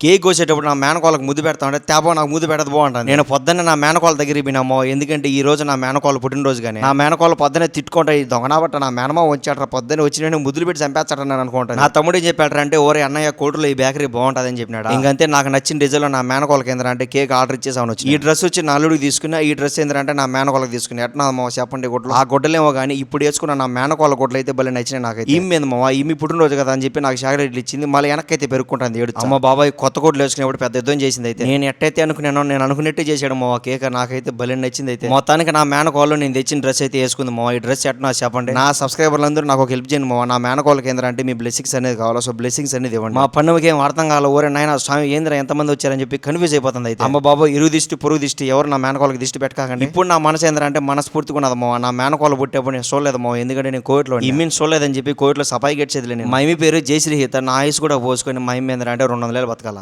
Cake కోసేటప్పుడు నా మేనకోళ్ళకి ముద్దు పెడతా ఉంటే తేపో నాకు ముద్దు పెడదు బాగుంటుంది నేను పొద్దున్నే నా మేనకోళ్ళ దగ్గరికి పోయినామో ఎందుకంటే ఈ రోజు నా మేనకోళ్ళ పుట్టినరోజు కానీ నా మేనకోళ్ళ పొద్దునే తిట్టుకుంటా ఈ దొంగనాబట్ట నా మేనమా వచ్చాడరా పొద్దున్నే వచ్చి నేను ముద్దులు పెట్టి చంపేస్తాడని నేను అనుకుంటాను నా తమ్ముడు ఏం చెప్పాడు అంటే ఓరే అన్నయ్య కోటలో ఈ బేకరీ బాగుంటుంది అని చెప్పినాడు? ఇంకంతే నాకు నచ్చిన డిజైన్లో నా మేనకోళ్ళకి ఏంద్రా అంటే కేక్ ఆర్డర్ ఇచ్చేసి అవును ఈ డ్రెస్ వచ్చి నా అల్లుడికి తీసుకున్నా ఈ డ్రెస్ ఏంటంటే నా మేనకోళ్ళకి తీసుకుని ఎట్లా మా చెప్పండి గుడ్లు. ఆ గుడ్డలేమో కానీ ఇప్పుడు వేసుకున్న నా మేనకోళ్ళ గుడ్లు అయితే భలే నచ్చినాయి నాకైతే. ఈమె మీద మా ఈమె పుట్టినరోజు కదా అని చెప్పి నాకు చాక్లెట్లు ఇచ్చింది మళ్ళీ వెనక్కి అయితే పెరుక్కుంటుంది ఏడు అమ్మ బాబాయ్ కొత్త కోట్లు వేసుకునేప్పుడు పెద్ద యుద్ధం చేసింది అయితే. నేను ఎట్టయితే అనుకున్నానో నేను అనుకున్నట్టే చేశాడు మా కేక్ నాకైతే భలే నచ్చింది అయితే. మొత్తానికి నా మేనకోళ్ళు నేను తెచ్చిన డ్రెస్ అయితే వేసుకుంది మా ఈ డ్రెస్ ఎట్లా చెప్పండి? నా సబ్స్క్రైబర్లు అందరూ నాకు ఒక హెల్ప్ చేయండి మా నా మేనకోళ్ళ కేంద్రం అంటే మీ బ్లెస్సింగ్స్ అనేది కావాలా? సో బ్లెస్సింగ్స్ అనేది ఇవ్వండి. మా పండుగకి ఏం అర్థం కావాలి? ఊరే నాయన స్వామి ఏంద్ర ఎంతమంది వచ్చారని చెప్పి కన్ఫ్యూజ్ అయిపోతుంది అయితే. అమ్మ బాబు ఇరుగు దిష్టి పొరుగు దిష్టి ఎవరు నా మేనకోళ్ళకి దిష్టి పెట్టకండి ఇప్పుడు నా మనసు ఏంద్రంటే మనస్ఫూర్తిగా ఉన్నది మా నా మేనకోళ్ళ పుట్టేప్పుడు నేను చూడలేదు మా ఎందుకంటే నేను కోవిడ్లో ఈ మీన్ చూడలేదని చెప్పి కోవిడ్లో సఫాయి గడిచేది నేను. మా పేరు జయశ్రీ హిత నా ఆయుస్ కూడా పోసుకొని మా ఏంద్ర అంటే రెండు వందల బతకాల?